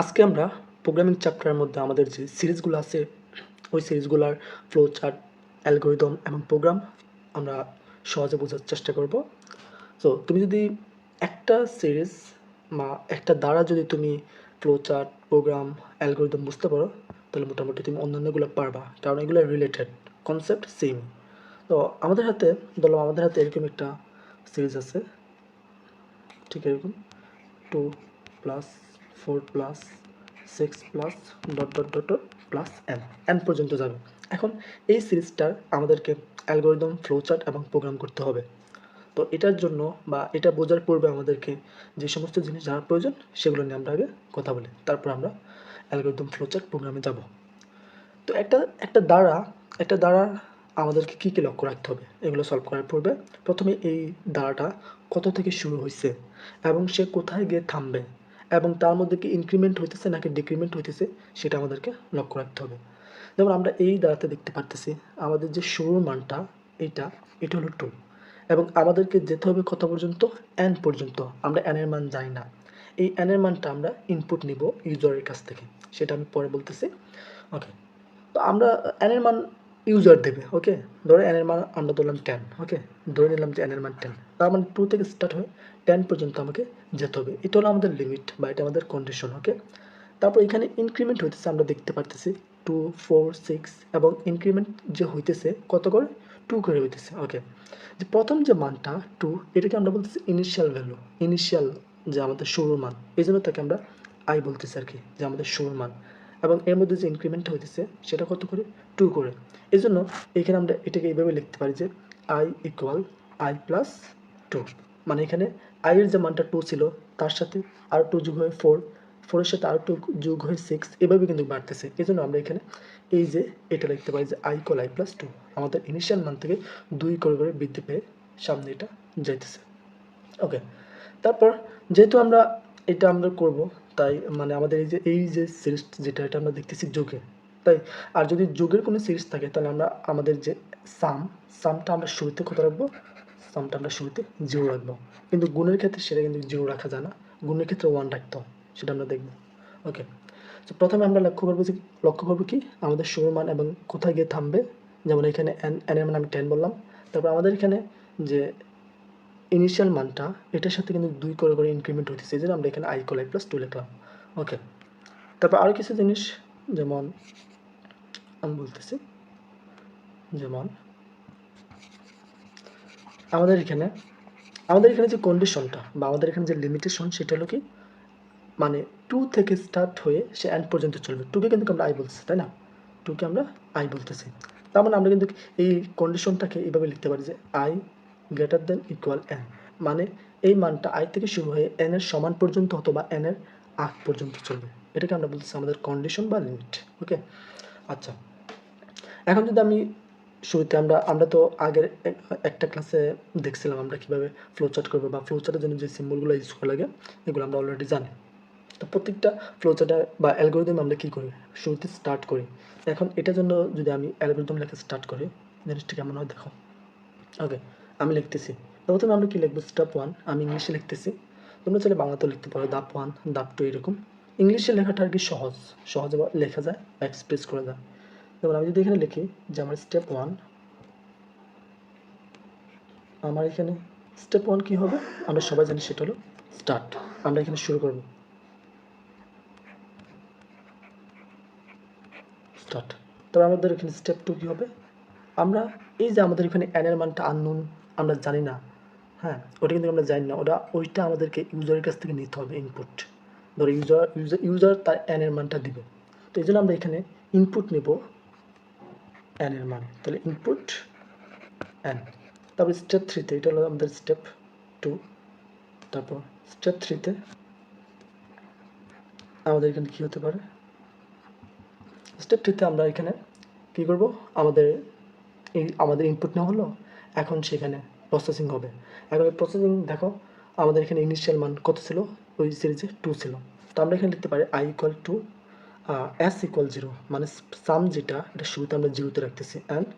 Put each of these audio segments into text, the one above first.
আজকে আমরা প্রোগ্রামিং চ্যাপ্টারের মধ্যে আমাদের যে সিরিজগুলো আছে, ওই সিরিজগুলোর ফ্লো চার্ট অ্যালগোরিদম এবং প্রোগ্রাম আমরা সহজে বোঝার চেষ্টা করব। সো তুমি যদি একটা সিরিজ বা একটা দ্বারা যদি তুমি ফ্লো চার্ট প্রোগ্রাম অ্যালগোরিদম বুঝতে পারো, তাহলে মোটামুটি তুমি অন্যান্যগুলো পারবা, কারণ এগুলো রিলেটেড কনসেপ্ট সেম তো আমাদের হাতে ধরো আমাদের হাতে এরকম একটা সিরিজ আছে, ঠিক এরকম two plus four plus six plus dot dot dot plus N N পর্যন্ত যাবে। এখন এই সিরিজটার আমাদেরকে অ্যালগোরিদম ফ্লোচার্ট এবং প্রোগ্রাম করতে হবে। তো এটার জন্য বা এটা বোঝার পূর্বে আমাদেরকে যে সমস্ত জিনিস জানার প্রয়োজন, সেগুলো নিয়ে আমরা আগে কথা বলি। তারপর আমরা অ্যালগোরিদম ফ্লোচার্ট প্রোগ্রামে যাব। তো একটা একটা দ্বারা একটা দ্বারা আমাদেরকে কী কী লক্ষ্য রাখতে হবে, এগুলো সলভ করার পূর্বে প্রথমে এই দ্বারাটা কত থেকে শুরু হয়েছে এবং সে কোথায় গিয়ে থামবে এবং তার মধ্যে কি ইনক্রিমেন্ট হইতেছে নাকি ডিক্রিমেন্ট হইতেছে, সেটা আমাদেরকে লক্ষ্য রাখতে হবে। যেমন আমরা এই দ্বারাতে দেখতে পারতেছি, আমাদের যে শুরুর মানটা, এইটা, এটা হলো টু এবং আমাদেরকে যেতে হবে কত পর্যন্ত? এন পর্যন্ত। আমরা এন এর মান জানি না। এই এন এর মানটা আমরা ইনপুট নিব ইউজারের কাছ থেকে। সেটা আমি পরে বলতেছি। ওকে তো আমরা এন এর মান ইউজার দেবে ওকে ধরে এন এর মান আমরা ধরলাম টেন ওকে ধরে নিলাম যে এন এর মান টেন তার মানে টু থেকে স্টার্ট হয়ে টেন পর্যন্ত আমাকে যেতে হবে। এটা হলো আমাদের লিমিট বা এটা আমাদের কন্ডিশন ওকে তারপর এখানে ইনক্রিমেন্ট হইতেছে, আমরা দেখতে পারতেছি টু ফোর সিক্স এবং ইনক্রিমেন্ট যে হইতেছে, কত করে? টু করে হইতেছে ওকে যে প্রথম যে মানটা টু এটাকে আমরা বলতেছি ইনিশিয়াল ভ্যালু ইনিশিয়াল যে আমাদের শুরুর মান। এই জন্য তাকে আমরা আই বলতেছি আর কি যে আমাদের শুরুর মান। এবং এর মধ্যে যে ইনক্রিমেন্ট হইতেছে, সেটা কত করে? টু করে। এই জন্য এখানে আমরা এটাকে এইভাবে লিখতে পারি যে I equal I plus two মানে এখানে আইয়ের যে মানটা টু ছিল, তার সাথে আর টু যোগ হয়ে ফোর ফোরের সাথে আর টু যোগ হয়ে সিক্স এভাবে কিন্তু বাড়তেছে। এই জন্য আমরা এখানে এই যে এটা লিখতে পারি যে I equal I plus two আমাদের ইনিশিয়াল মান থেকে দুই করে করে বৃদ্ধি পেয়ে সামনে এটা যাইতেছে। ওকে তারপর যেহেতু আমরা এটা আমরা করব, তাই মানে আমাদের এই যে এই যে সিরিজ যেটা, এটা আমরা দেখতেছি যুগে। তাই আর যদি যুগের কোনো সিরিজ থাকে, তাহলে আমরা আমাদের যে সাম সামটা আমরা শুরুতে কত রাখব? সামটা আমরা শুরুতে জিরো রাখব। কিন্তু গুণের ক্ষেত্রে সেটা কিন্তু জিরো রাখা যায় না। গুণের ক্ষেত্রে ওয়ান রাখতে হয় সেটা আমরা দেখব। ওকে তো প্রথমে আমরা লক্ষ্য করব যে, লক্ষ্য করব কি? আমাদের শুরু মান এবং কোথায় গিয়ে থামবে? যেমন এখানে এন এন এর মান আমি টেন বললাম। তারপর আমাদের এখানে যে ইনিশিয়াল মানটা, এটার সাথে কিন্তু দুই করে করে ইনক্রিমেন্ট হইতেছে। এই আমরা এখানে I call I plus two লিখলাম। ওকে তারপর আরও কিছু জিনিস, যেমন আমি বলতেছি, যেমন আমাদের এখানে আমাদের এখানে যে কন্ডিশনটা বা আমাদের এখানে যে লিমিটেশন সেটা হলো কি মানে টু থেকে স্টার্ট হয়ে সে এন্ড পর্যন্ত চলবে। টুকে কিন্তু আমরা আই বলতেছি, তাই না? টুকে আমরা আই বলতেছি। তার মানে আমরা কিন্তু এই কন্ডিশনটাকে এইভাবে লিখতে পারি যে I greater than equal N মানে এই মানটা আই থেকে শুরু হয়ে এন এর সমান পর্যন্ত অথবা এন এর আগ পর্যন্ত চলবে। এটাকে আমরা বলতেছি আমাদের কন্ডিশন বা লিমিট ওকে আচ্ছা এখন যদি আমি শুরুতে আমরা আমরা তো আগের একটা ক্লাসে দেখছিলাম আমরা কীভাবে ফ্লো চার্ট করব বা ফ্লো চার্টের জন্য যে সিম্বলগুলো ইউজ করা লাগে, এগুলো আমরা অলরেডি জানি। তো প্রত্যেকটা ফ্লো চার্টে বা অ্যালগোরিদম আমরা কী করি? শুরুতে স্টার্ট করি। এখন এটার জন্য যদি আমি অ্যালগোরিদম লেখা স্টার্ট করি জিনিসটা কেমন হয় দেখো। ওকে আমি লিখতেছি। প্রথমে আমরা কী লিখব? স্টেপ ওয়ান আমি ইংলিশে লিখতেছি। তোমরা চাইলে বাংলাতেও লিখতে পারো দাপ ওয়ান দাপ টু এরকম। ইংলিশে লেখাটা আর কি সহজ। সহজে লেখা যায় এক্সপ্রেস করা যায়। যেমন আমি যদি এখানে লিখি যে আমার স্টেপ ওয়ান আমার এখানে স্টেপ ওয়ান কী হবে? আমরা সবাই জানি সেটা হলো স্টার্ট আমরা এখানে শুরু করব। স্টার্ট তবে আমাদের এখানে স্টেপ টু কী হবে? আমরা এই যে আমাদের এখানে এর মানটা আননোন আমরা জানি না। হ্যাঁ ওটা কিন্তু আমরা জানি না। ওটা, ওইটা আমাদেরকে ইউজারের কাছ থেকে নিতে হবে ইনপুট ধরো ইউজার ইউজার ইউজার তার এর মানটা দিবে। তো এই জন্য আমরা এখানে ইনপুট নেব। এন এর মান, তাহলে ইনপুট এন তারপর স্টেপ থ্রিতে এটা হলো আমাদের স্টেপ টু তারপর স্টেপ থ্রিতে আমাদের এখানে কী হতে পারে? স্টেপ থ্রিতে আমরা এখানে কী করব? আমাদের এই, আমাদের ইনপুট নেওয়া হলো, এখন সেখানে প্রসেসিং হবে। এখন প্রসেসিং দেখো, আমাদের এখানে ইনিশিয়াল মান কত ছিল? ওই সিরিজে টু ছিল। তো আমরা এখানে লিখতে পারি I equal to S equal zero মানে সাম যেটা, এটা শুরুতে আমরা জিরোতে রাখতেছি অ্যান্ড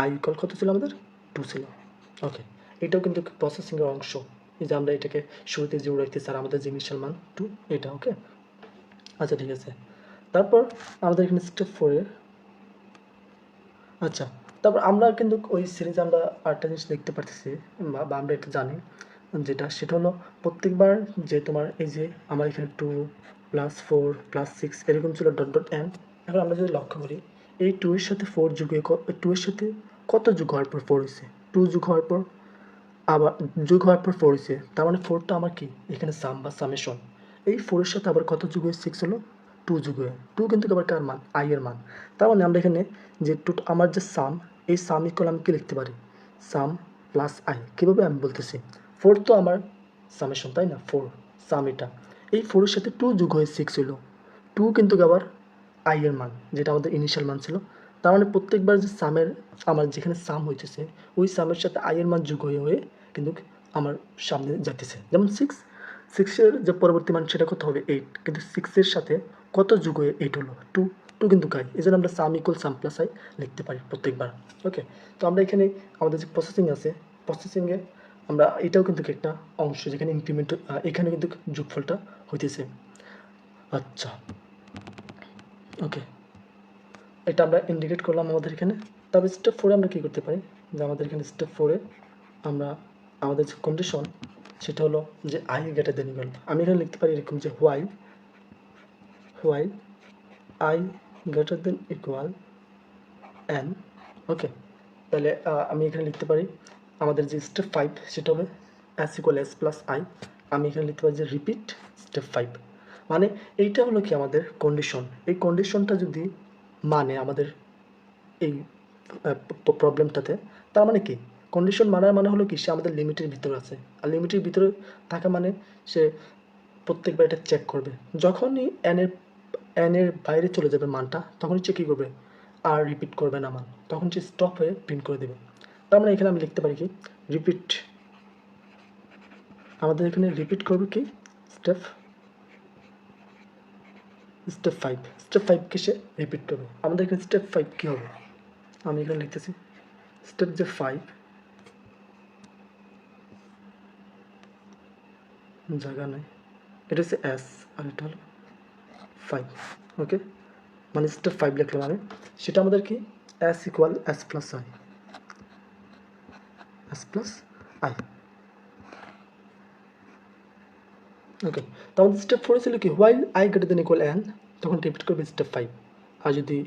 আই ইকুয়াল কত ছিল আমাদের? টু ছিল। ওকে এটাও কিন্তু প্রসেসিংয়ের অংশ। এই যে আমরা এটাকে শুরুতে জিরো রাখতেছি, আর আমাদের যে ইনিশিয়াল মান টু এটা ওকে আচ্ছা ঠিক আছে। তারপর আমাদের এখানে স্টেপ ফোরে আচ্ছা তারপর আমরা কিন্তু ওই সিরিজে আমরা আরেকটা জিনিস দেখতে পারতেছি, বা বা আমরা এটা জানি, যেটা, সেটা হলো প্রত্যেকবার যে তোমার এই যে, আমার এখানে two plus four plus six এরকম ছিল ডট ডট এন এখন আমরা যদি লক্ষ্য করি, এই টু এর সাথে ফোর যুগে টু এর সাথে কত যুগ হওয়ার পর ফোর হয়েছে? টু যুগ হওয়ার পর আবার যুগ হওয়ার পর ফোর হয়েছে। তার মানে ফোরটা আমার কি? এখানে সাম বা সামেশন এই ফোরের সাথে আবার কত যুগ হয়ে সিক্স হলো? টু যুগ হয়ে। টু কিন্তু আবার কার মান? আই এর মান। তার মানে আমরা এখানে যে টু আমার যে সাম এই সাম ইকুয়াল আমি কি লিখতে পারি? সাম প্লাস আই কীভাবে আমি বলতেছি? ফোর তো আমার সামেশন তাই না? ফোর সাম এটা। এই ফোরের সাথে টু যুগ হয়ে সিক্স হলো টু কিন্তু আবার আই এর মান, যেটা আমাদের ইনিশিয়াল মান ছিল। তার মানে প্রত্যেকবার যে সামের আমার যেখানে সাম হইতেছে, ওই সামের সাথে আই এর মান যুগ হয়ে হয়ে কিন্তু আমার সামনে যাইতেছে। যেমন সিক্স সিক্সের যে পরবর্তী মান, সেটা কত হবে? এইট কিন্তু সিক্সের সাথে কত যুগ হয়ে এইট হলো? টু টু কিন্তু কাই? এই জন্য আমরা sum equal sum plus I লিখতে পারি প্রত্যেকবার। ওকে তো আমরা এখানে আমাদের যে প্রসেসিং আছে প্রসেসিংয়ে আমরা এটাও কিন্তু একটা অংশ, যেখানে ইনক্রিমেন্ট এখানে কিন্তু যোগফলটা হইতেছে। আচ্ছা। ওকে এটা আমরা ইন্ডিকেট করলাম আমাদের এখানে। তারপর স্টেপ ফোরে আমরা কী করতে পারি? যে আমাদের এখানে স্টেপ ফোরে আমরা আমাদের যে কন্ডিশন সেটা হলো যে আই গ্রেটার দেন ইকুয়াল আমি এখানে লিখতে পারি এরকম যে while while I greater than equal N okay তাহলে আমি এখানে লিখতে পারি আমাদের যে স্টেপ ফাইভ সেটা হবে S equal S plus I আমি এখানে লিখতে পারি যে রিপিট স্টেপ ফাইভ মানে এইটা হলো কি আমাদের কন্ডিশন এই কন্ডিশনটা যদি মানে আমাদের এই প্রবলেমটাতে তার মানে কি? কন্ডিশন মানার মানে হলো কি? সে আমাদের লিমিটের ভিতরে আছে। আর লিমিটের ভিতরে থাকা মানে সে প্রত্যেকবার এটা চেক করবে। যখনই এনের এনের বাইরে চলে যাবে মানটা, তখনই সে কী করবে? আর রিপিট করবে না মান। তখন সে স্টপ হয়ে প্রিন্ট করে দেবে। তার মানে এখানে আমি লিখতে পারি কি? রিপিট আমাদের এখানে রিপিট করবে কি? স্টেপ স্টেপ ফাইভ স্টেপ ফাইভকে সে রিপিট করবে। আমাদের এখানে স্টেপ ফাইভ কী হবে? আমি এখানে লিখতেছি স্টেপ যে ফাইভ জায়গা নেই। এটা হচ্ছে এস আর এটা হলো ফাইভ ওকে মানে স্টেপ ফাইভ লিখলাম আমি। সেটা আমাদের কি? S equal S plus I S plus I okay তো আমাদের স্টেপ ফোরে ছিল কি while I greater than equal N তখন রিপিট করবে স্টেপ ফাইভ আর যদি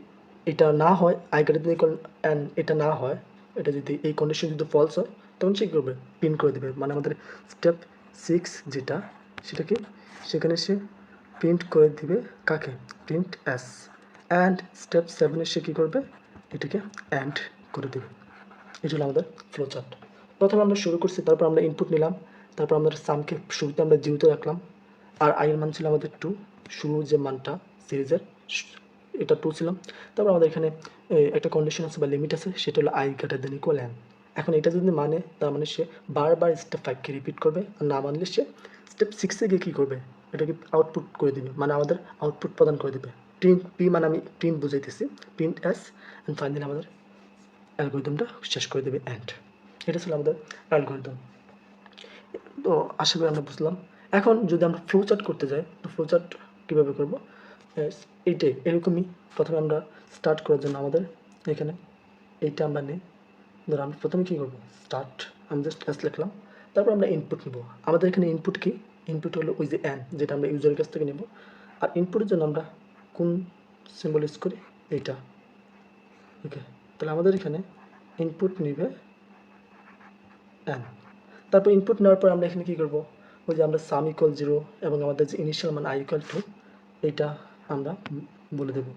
এটা না হয় I greater than equal N এটা না হয়, এটা যদি এই কন্ডিশন যদি ফলস হয়, তখন সে করবে? পিন করে দেবে। মানে আমাদের স্টেপ সিক্স যেটা সেটা কি সেখানে সে প্রিন্ট করে দিবে কাকে? প্রিন্ট এস অ্যান্ড স্টেপ সেভেনে সে কী করবে? এটাকে অ্যান্ড করে দেবে। এটা হলো আমাদের ফ্লো চার্ট প্রথমে আমরা শুরু করছি, তারপর আমরা ইনপুট নিলাম। তারপর আমাদের সামকে শুরুতে আমরা জিরোতে রাখলাম। আর আইয়ের মান ছিল আমাদের টু শুরু যে মানটা, সিরিজের, এটা টু ছিলাম তারপর আমাদের এখানে একটা কন্ডিশন আছে বা লিমিট আছে, সেটা হলো I greater than equal N এখন এটা যদি মানে তার মানে সে বারবার স্টেপ ফাইভকে রিপিট করবে, আর না মানলে সে স্টেপ সিক্সে গিয়ে কী করবে? এটাকে আউটপুট করে দিবে মানে আমাদের আউটপুট প্রদান করে দিবে। প্রিন্ট পি মানে আমি প্রিন্ট বুঝাইতেছি। প্রিন্ট এস অ্যান্ড ফাইনালি আমাদের অ্যালগোরিদমটা শেষ করে দেবে অ্যান্ড এটা ছিল আমাদের অ্যালগোরিদম তো আশা করি আমরা বুঝলাম। এখন যদি আমরা ফ্লো চার্ট করতে যাই, তো ফ্লো চার্ট কীভাবে করব? এইটাই, এরকমই প্রথমে আমরা স্টার্ট করার জন্য আমাদের এখানে এইটা আমরা নিই। ধরো আমরা প্রথমে কী করব? স্টার্ট আমি জাস্ট এস লিখলাম। তারপর আমরা ইনপুট নিব। আমাদের এখানে ইনপুট কি? ইনপুট হলো ওই যে অ্যান যেটা আমরা ইউজারের কাছ থেকে নেব। আর ইনপুটের জন্য আমরা কোন সিম্বল ইউজ করি? এইটা। ওকে তাহলে আমাদের এখানে ইনপুট নিবে অ্যান তারপর ইনপুট নেওয়ার পর আমরা এখানে কী করব? ওই যে আমরা সাম ইকুয়াল জিরো এবং আমাদের যে ইনিশিয়াল মান আই ইকুয়াল টু এইটা আমরা বলে দেবো।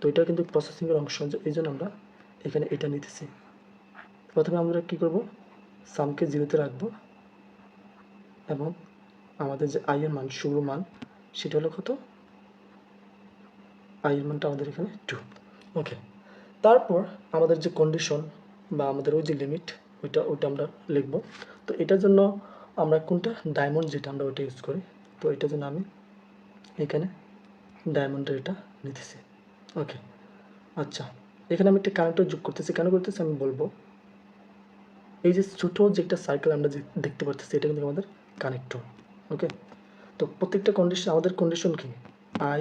তো এটা কিন্তু প্রসেসিংয়ের অংশ, এই জন্য আমরা এখানে এটা নিতেছি। প্রথমে আমরা কী করব? সামকে জিরোতে রাখব এবং আমাদের যে আই এর মান শুরু মান, সেটা হলো কত? আই এর মানটা আমাদের এখানে টু ওকে তারপর আমাদের যে কন্ডিশন বা আমাদের ওই যে লিমিট ওইটা ওইটা আমরা লিখব। তো এটার জন্য আমরা কোনটা? ডায়মন্ড যেটা আমরা ওইটা ইউজ করি। তো এটার জন্য আমি এখানে ডায়মন্ডের এটা নিতেছি। ওকে আচ্ছা। এখানে আমি একটা কারেন্টও যোগ করতেছি। কেন করতেছি আমি বলব? এই যে ছোটো যে একটা সার্কেল আমরা দেখতে পাচ্ছি এটা কিন্তু আমাদের কানেক্টর ওকে তো প্রত্যেকটা কন্ডিশন আমাদের কন্ডিশন কি? I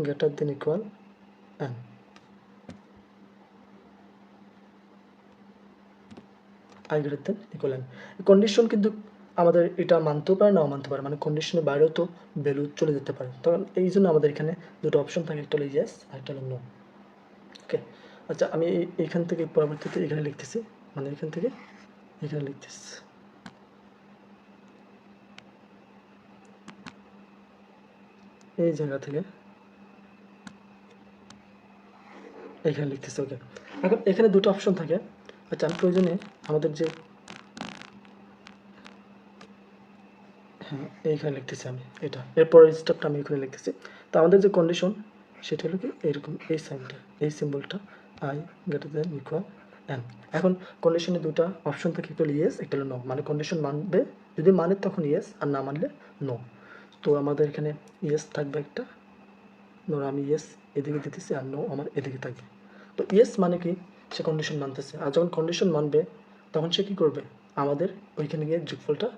greater than equal N I greater condition কিন্তু আমাদের এটা মানতেও পারে, নাও মানতে পারে। মানে কন্ডিশনের বাইরেও তো ভ্যালু চলে যেতে পারে। তখন এই জন্য আমাদের এখানে দুটো অপশন থাকে, একটা হলো ইয়েস আর একটা হলো নো ওকে আচ্ছা আমি এইখান থেকে পরবর্তীতে এখানে লিখতেছি। মানে এখান থেকে এখানে লিখতেছি। এই জায়গা থেকে এখানে লিখতেছি ওকে এখন এখানে দুটো অপশন থাকে। আচ্ছা আমি প্রয়োজনে আমাদের যে হ্যাঁ এইখানে লিখতেছি আমি, এটা। এরপর স্টেপটা আমি এখানে লিখতেছি। তো আমাদের যে কন্ডিশন সেটা হলো কি, এরকম এই সাইনটা এই সিম্বলটা I greater than equal N এখন কন্ডিশনে দুটো অপশন থাকে, একটা হলো ইয়েস একটা হলো নো মানে কন্ডিশন মানবে, যদি মানে তখন ইয়েস আর না মানলে নো তো আমাদের এখানে ইয়েস থাকবে একটা, ধরো আমি ইয়েস এদিকে দিতেছি আর নো আমার এদিকে থাকবে। তো ইয়েস মানে কি? সে কন্ডিশন মানতেছে। আর যখন কন্ডিশন মানবে, তখন সে কী করবে? আমাদের ওইখানে গিয়ে যোগফলটা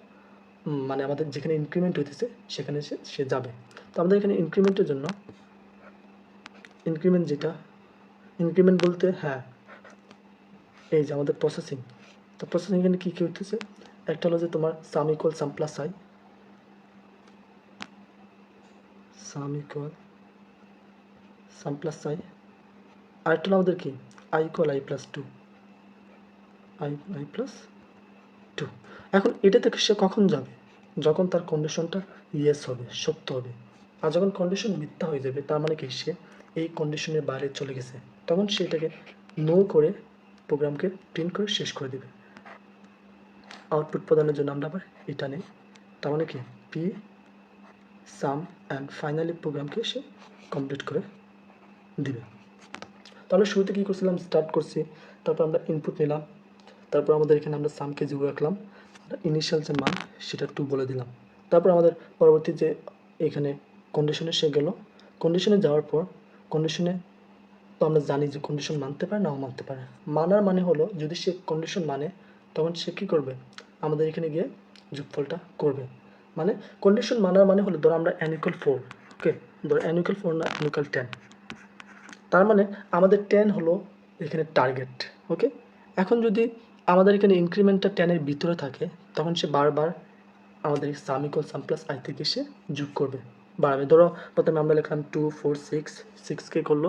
মানে আমাদের যেখানে ইনক্রিমেন্ট হইতেছে, সেখানে সে সে যাবে। তো আমাদের এখানে ইনক্রিমেন্টের জন্য ইনক্রিমেন্ট যেটা ইনক্রিমেন্ট বলতে হ্যাঁ এই যে আমাদের প্রসেসিং তো প্রসেসিং এখানে কী কী হইতেছে? একটা হলো যে তোমার sum equal sum plus I sum equal sum plus I আরেকটা হলো আমাদের কি? I equal I plus two I I plus two এখন এটা থেকে সে কখন যাবে? যখন তার কন্ডিশনটা ইয়েস হবে, সত্য হবে। আর যখন কন্ডিশন মিথ্যা হয়ে যাবে, তার মানে কি? সে এই কন্ডিশনের বাইরে চলে গেছে। তখন সে এটাকে নো করে প্রোগ্রামকে প্রিন্ট করে শেষ করে দেবে। আউটপুট প্রদানের জন্য আমরা আবার এটা নেই। তার মানে কি? পি সাম অ্যান্ড ফাইনালি প্রোগ্রামকে সে কমপ্লিট করে দিবে। তাহলে শুরুতে কী করছিলাম? স্টার্ট করছি। তারপর আমরা ইনপুট নিলাম। তারপর আমাদের এখানে আমরা সামকে জিরো রাখলাম। ইনিশিয়াল যে মান, সেটা টু বলে দিলাম। তারপর আমাদের পরবর্তী যে এখানে কন্ডিশনে সে গেল। কন্ডিশনে যাওয়ার পর কন্ডিশনে তো আমরা জানি যে কন্ডিশন মানতে পারে নাও মানতে পারে। মানার মানে হলো, যদি সে কন্ডিশন মানে তখন সে কী করবে? আমাদের এখানে গিয়ে যোগফলটা করবে। মানে কন্ডিশন মানার মানে হলো, ধরো আমরা অ্যান ইকুয়াল ফোর ওকে ধরো অ্যান ইকুয়াল ফোর না অ্যান ইকুয়াল টেন তার মানে আমাদের টেন হলো এখানে টার্গেট ওকে এখন যদি আমাদের এখানে ইনক্রিমেন্টটা টেনের ভিতরে থাকে, তখন সে বারবার আমাদের sum equal sum plus I থেকে সে যোগ করবে, বাড়াবে। ধরো প্রথমে আমরা লিখলাম টু ফোর সিক্স সিক্সকে করল,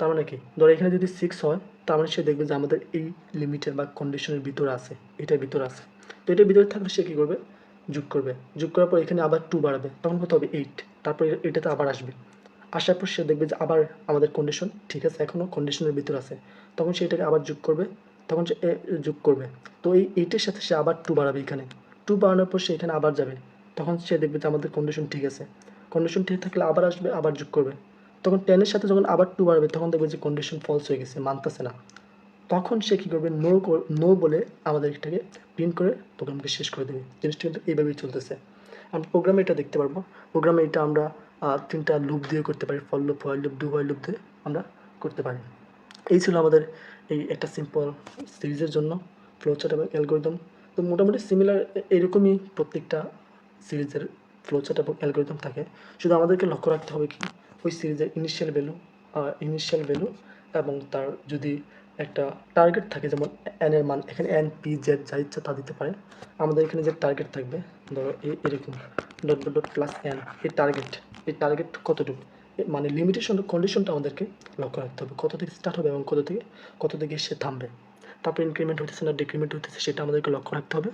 তার মানে কি? ধরো এখানে যদি সিক্স হয়, তার মানে সে দেখবে যে আমাদের এই লিমিটের বা কন্ডিশনের ভিতরে আছে, এটার ভিতরে আছে। তো এটার ভিতরে থাকলে সে কী করবে? যোগ করবে। যোগ করার পর এখানে আবার টু বাড়াবে, তখন কত হবে? এইট তারপর এটাতে আবার আসবে। আসার পর সে দেখবে যে আবার আমাদের কন্ডিশন ঠিক আছে এখনও কন্ডিশনের ভিতর আছে। তখন সে এটাকে আবার যোগ করবে, তখন সে যোগ করবে। তো এই, এইটের সাথে সে আবার টু বাড়াবে এখানে। টু বাড়ানোর পর সে এখানে আবার যাবে। তখন সে দেখবে যে আমাদের কন্ডিশন ঠিক আছে। কন্ডিশন ঠিক থাকলে আবার আসবে, আবার যোগ করবে। তখন টেনের সাথে যখন আবার টু বাড়বে, তখন দেখবে যে কন্ডিশন ফলস হয়ে গেছে, মানতেছে না। তখন সে কী করবে? নো নো বলে আমাদের এটাকে প্রিন্ট করে প্রোগ্রামকে শেষ করে দেবে। জিনিসটা কিন্তু এইভাবেই চলতেছে। আমরা প্রোগ্রামে এটা দেখতে পারব। প্রোগ্রামে এটা আমরা তিনটা লুপ দিয়ে করতে পারি for loop while loop do loop দিয়ে আমরা করতে পারি। এই ছিল আমাদের এই একটা সিম্পল সিরিজের জন্য ফ্লোচার্ট এবং অ্যালগোরিদম তো মোটামুটি সিমিলার এরকমই প্রত্যেকটা সিরিজের ফ্লোচার্ট এবং অ্যালগোরিদম থাকে। শুধু আমাদেরকে লক্ষ্য রাখতে হবে কি, ওই সিরিজের ইনিশিয়াল ভ্যালু ইনিশিয়াল ভ্যালু এবং তার যদি একটা টার্গেট থাকে, যেমন এর মান, এখানে এন পি জেড যা ইচ্ছা তা দিতে পারেন। আমাদের এখানে যে টার্গেট থাকবে, ধরো এরকম dot dot dot plus N এই টার্গেট এই টার্গেট কতটুকু? মানে লিমিটেশন কন্ডিশনটা আমাদেরকে লক্ষ্য রাখতে হবে। কত থেকে স্টার্ট হবে এবং কত থেকে কত থেকে সে থামবে। তারপর ইনক্রিমেন্ট হতেছে না ডিক্রিমেন্ট হতেছে সেটা আমাদেরকে লক্ষ্য রাখতে হবে।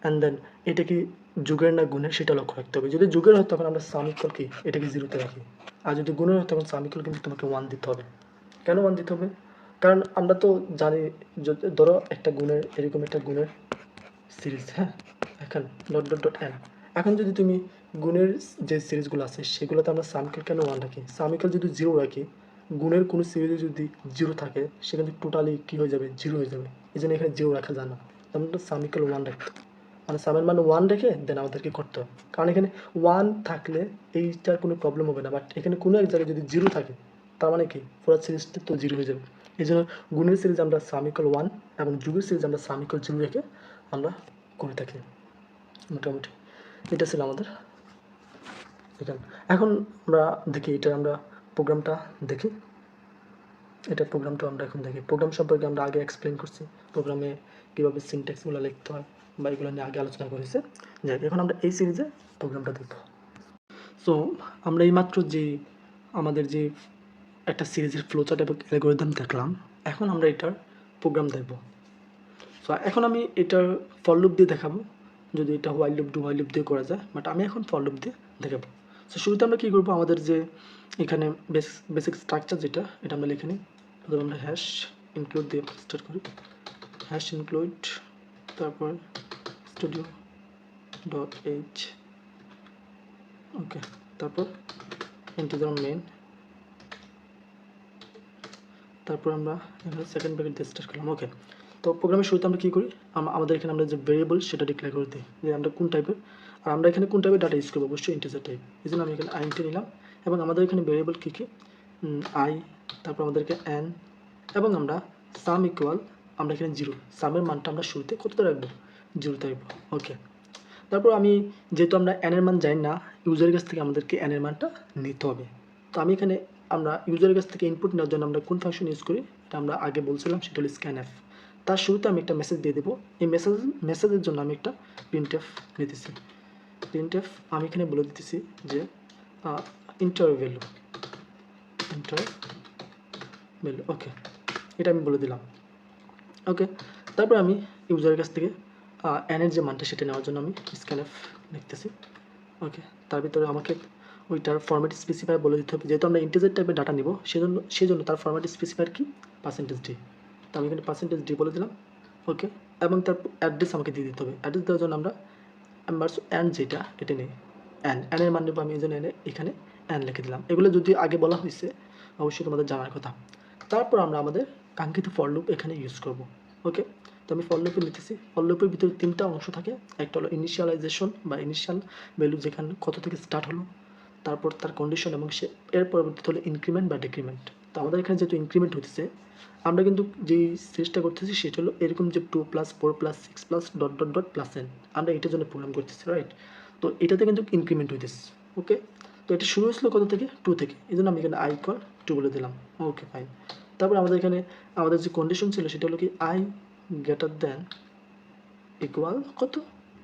অ্যান্ড দেন এটা কি যুগের না গুণের, সেটা লক্ষ্য রাখতে হবে। যদি যুগের হয়, তখন আমরা সামিকল কি? এটাকে জিরোতে রাখি। আর যদি গুণের হয়, তখন সামিকল কিন্তু তোমাকে ওয়ান দিতে হবে। কেন ওয়ান দিতে হবে? কারণ আমরা তো জানি ধরো একটা গুণের, এরকম একটা গুণের সিরিজ হ্যাঁ? এখন ডট ডট ডট এন এখন যদি তুমি গুণের যে সিরিজগুলো আছে, সেগুলোতে আমরা সামিকেল কেন ওয়ান রাখি? সামিকেল যদি জিরো রাখি, গুণের কোনো সিরিজে যদি জিরো থাকে, সেখানে টোটালি কী হয়ে যাবে? জিরো হয়ে যাবে। এই জন্য এখানে জিরো রাখা যায় না। আমরা সামিকেল ওয়ান রাখতে। মানে সামের মানে ওয়ান রেখে দেন আমাদেরকে করতে হবে। কারণ এখানে ওয়ান থাকলে এইটার কোনো প্রবলেম হবে না। বাট এখানে কোনো এক জায়গায় যদি জিরো থাকে, তার মানে কি? পুরো সিরিজটা তো জিরো হয়ে যাবে। এই জন্য গুণের সিরিজ আমরা সামিকল ওয়ান এবং যুগের সিরিজ আমরা সামিকল জিরো রেখে আমরা করে থাকি, মোটামুটি। এটা ছিল আমাদের এখানে এখন আমরা দেখি, এটা আমরা প্রোগ্রামটা দেখি। এটা প্রোগ্রামটা আমরা এখন দেখি। প্রোগ্রাম সম্পর্কে আমরা আগে এক্সপ্লেন করছি প্রোগ্রামে কীভাবে সিনট্যাক্সগুলো লিখতে হয় বা এগুলো নিয়ে আগে আলোচনা করেছে। যাই এখন আমরা এই সিরিজে প্রোগ্রামটা দেখব। সো আমরা এইমাত্র যে আমাদের যে একটা সিরিজের ফ্লোচার্ট এবং অ্যালগোরিদম দেখলাম। এখন আমরা এটার প্রোগ্রাম দেখব। সো এখন আমি এটার ফল লুপ দিয়ে দেখাবো। যদি এটা while loop do while loop দিয়ে করা যায় বাট আমি এখন ফল লুপ দিয়ে দেখাবো। সো শুরুতে আমরা কী করব? আমাদের যে এখানে বেস বেসিক স্ট্রাকচার যেটা, এটা আমরা লিখে নিই। প্রথমে আমরা হ্যাশ ইনক্লুড দিয়ে স্টার্ট করি। হ্যাশ ইনক্লুড তারপর স্টুডিও ডট এইচ ওকে তারপর ইন্টিজার মেন তারপর আমরা এখানে সেকেন্ড ব্র্যাকেট স্টার্ট করলাম ওকে তো প্রোগ্রামের শুরুতে আমরা কী করি? আমাদের এখানে আমরা যে ভেরিয়েবল সেটা ডিক্লেয়ার করে দিই, যে আমরা কোন টাইপের আর আমরা এখানে কোন টাইপের ডাটা ইউজ করব? অবশ্যই ইন্টিজার টাইপ এই জন্য আমি এখানে আইনটি নিলাম এবং আমাদের এখানে ভেরিয়েবল কী কী? আই তারপর আমাদেরকে এন এবং আমরা সাম ইকুয়াল আমরা এখানে জিরো সামের মানটা আমরা শুরুতে কতটা রাখব? জিরোতে রাখব ওকে তারপর আমি যেহেতু আমরা এনের মান জানি না ইউজারের কাছ থেকে আমাদেরকে এনের মানটা নিতে হবে। তো আমি এখানে আমরা ইউজারের কাছ থেকে ইনপুট নেওয়ার জন্য আমরা কোন ফাংশন ইউজ করি, এটা আমরা আগে বলছিলাম, সেটা হলো স্ক্যান এফ তার শুরুতে আমি একটা মেসেজ দিয়ে দেবো। এই মেসেজ মেসেজের জন্য আমি একটা প্রিন্ট এফ নিতেছি। প্রিন্ট এফ আমি এখানে বলে দিতেছি যে enter value enter value okay এটা আমি বলে দিলাম। ওকে তারপর আমি ইউজারের কাছ থেকে এনের যে মানটা সেটা নেওয়ার জন্য আমি স্ক্যান এফ লিখতেছি। ওকে তার ভিতরে আমাকে ওইটার ফরম্যাট স্পেসিফায়ার বলে দিতে হবে। যেহেতু আমরা ইন্টিজার টাইপের ডাটা নিব, সেজন্য সেজন্য তার ফরম্যাট স্পেসিফায়ার কি? পার্সেন্টেজ ডি তো আমি এখানে পার্সেন্টেজ ডি বলে দিলাম। ওকে এবং তার অ্যাড্রেস আমাকে দিয়ে দিতে হবে। অ্যাড্রেস দেওয়ার জন্য আমরা নাম্বার অ্যান্ড যেটা, এটা নেই। অ্যান অ্যানের মান নেব আমি এই জন্য এনে এখানে অ্যান লিখে দিলাম। এগুলো যদি আগে বলা হয়েছে অবশ্যই তোমাদের জানার কথা। তারপর আমরা আমাদের কাঙ্ক্ষিত ফর লুপ এখানে ইউজ করব। ওকে তো আমি ফর লিখেছি লুপের ভিতরে তিনটা অংশ থাকে। একটা হলো ইনিশিয়ালাইজেশন বা ইনিশিয়াল ভ্যালু যেখানে কত থেকে স্টার্ট হলো তারপর তার কন্ডিশন এবং সে এর পরবর্তীতে হলো ইনক্রিমেন্ট বা ডিক্রিমেন্ট তো আমাদের এখানে যেহেতু ইনক্রিমেন্ট হতেছে আমরা কিন্তু যেই সিরিজটা করতেছি সেটা হলো এরকম যে two plus four plus six plus dot dot dot plus N আমরা এটার জন্য প্রোগ্রাম করতেছি রাইট তো এটাতে কিন্তু ইনক্রিমেন্ট হইতেছে ওকে তো এটা শুরু হয়েছিল কত থেকে? টু থেকে। এই জন্য আমি এখানে আই কল টু বলে দিলাম। ওকে ফাইন তারপর আমাদের এখানে আমাদের যে কন্ডিশন ছিল সেটা হলো কি? আই গ্রেটার দেন ইকুয়াল কত?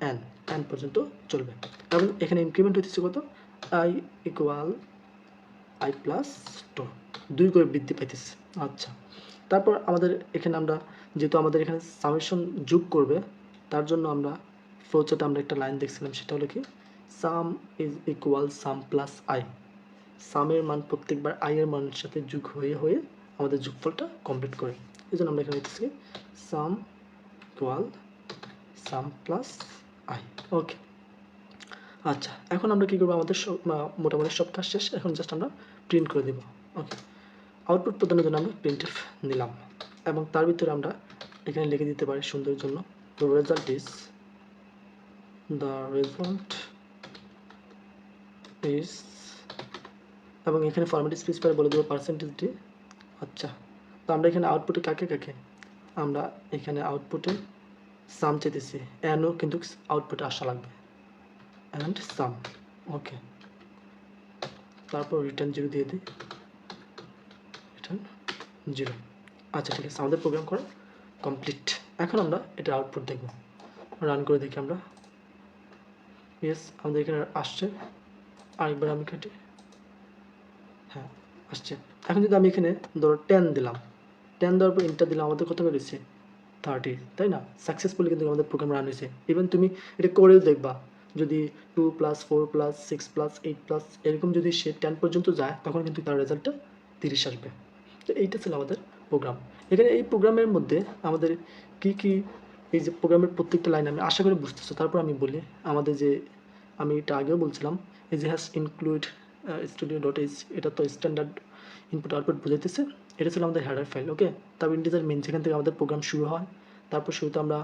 এন এন পর্যন্ত চলবে। এবং এখানে ইনক্রিমেন্ট হইতেছে কত? I equal I plus two দুই করে বৃদ্ধি পাইতেছে। আচ্ছা। তারপর আমাদের এখানে আমরা, যেহেতু আমাদের এখানে সামেশন যোগ করবে, তার জন্য আমরা ফ্লোচার্টে আমরা একটা লাইন দেখছিলাম, সেটা হলো কি sum is equal sum plus I সামের মান প্রত্যেকবার আই এর মানের সাথে যোগ হয়ে হয়ে আমাদের যোগফলটা কমপ্লিট করে। এই জন্য আমরা এখানে লিখতেছি sum equal sum plus I okay আচ্ছা এখন আমরা কী করব? আমাদের সব মোটামুটি সব কাজ শেষ। এখন জাস্ট আমরা প্রিন্ট করে দেবো। ওকে আউটপুট প্রদানের জন্য আমরা প্রিন্ট নিলাম এবং তার ভিতরে আমরা এখানে লিখে দিতে পারি সুন্দর জন্য the result is the result is এবং এখানে ফরম্যাট স্পেসিফায়ার বলে দেবো পার্সেন্টেজ ডি আচ্ছা তো আমরা এখানে আউটপুটে কাকে কাকে? আমরা এখানে আউটপুটে সাম চেতেছি অ্যানও কিন্তু আউটপুটে আসা লাগবে। অ্যান্ড সাম ওকে তারপর রিটার্ন জিরো দিয়ে দিই। রিটার্ন জিরো আচ্ছা ঠিক আছে আমাদের প্রোগ্রাম করা কমপ্লিট এখন আমরা এটা আউটপুট দেখব। রান করে দেখি আমরা। ইয়েস আমাদের এখানে আসছে। আরেকবার আমি কেটে হ্যাঁ আসছে। এখন যদি আমি এখানে ধরো টেন দিলাম। টেন দেওয়ার পর ইন্টার দিলাম, আমাদের কত বেরিয়েছে থার্টি তাই না? সাকসেসফুলি কিন্তু আমাদের প্রোগ্রাম রান হয়েছে। ইভেন তুমি এটা করেও দেখবা। যদি two plus four plus six plus eight plus এরকম যদি সে টেন পর্যন্ত যায়, তখন কিন্তু তার রেজাল্টটা তিরিশ আসবে। তো এইটা ছিল আমাদের প্রোগ্রাম এখানে এই প্রোগ্রামের মধ্যে আমাদের কি কি এই যে প্রোগ্রামের প্রত্যেকটা লাইন আমি আশা করি বুঝতেছো। তারপর আমি বলি, আমাদের যে আমি এটা আগেও বলছিলাম, এই যে hash include stdio dot H এটা তো স্ট্যান্ডার্ড ইনপুট আউটপুট বুঝাইতেছে। এটা ছিল আমাদের হেডার ফাইল ওকে তারপর ইন্টিজার মেন যেখান থেকে আমাদের প্রোগ্রাম শুরু হয়, তারপর শুরুতে আমরা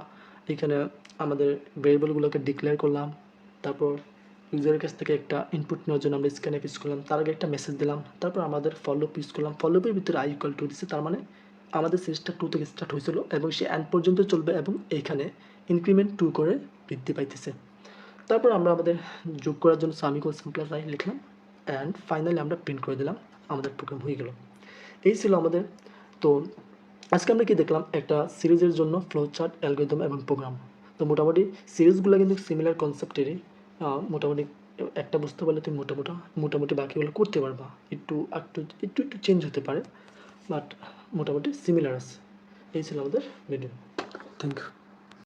এখানে আমাদের ভেরিয়েবলগুলোকে ডিক্লেয়ার করলাম তারপর ইউজারের কাছ থেকে একটা ইনপুট নেওয়ার জন্য আমরা স্ক্যান ইউজ করলাম, তার আগে একটা মেসেজ দিলাম, তারপর আমাদের ফলো ইউজ করলাম। ফলোপের ভিতরে আই ইকুয়াল টু দিচ্ছে তার মানে আমাদের সিরিজটা টু থেকে স্টার্ট হয়েছিল এবং সে অ্যান্ড পর্যন্ত চলবে এবং এইখানে ইনক্রিমেন্ট টু করে বৃদ্ধি পাইতেছে। তারপর আমরা আমাদের যোগ করার জন্য সাম ইকুয়াল সাম প্লাস লিখলাম অ্যান্ড ফাইনালি আমরা প্রিন্ট করে দিলাম, আমাদের প্রোগ্রাম হয়ে গেল। এই ছিল আমাদের, তো আজকে আমরা কি দেখলাম? একটা সিরিজের জন্য ফ্লো চার্ট অ্যালগোরিদম এবং প্রোগ্রাম তো মোটামুটি সিরিজগুলো কিন্তু সিমিলার কনসেপ্টেরই মোটামুটি একটা বুঝতে পারলে তুমি মোটামুটি মোটামুটি বাকিগুলো করতে পারবা। একটু একটু একটু একটু চেঞ্জ হতে পারে বাট মোটামুটি সিমিলার আছে। এই ছিল আমাদের ভিডিও থ্যাংক ইউ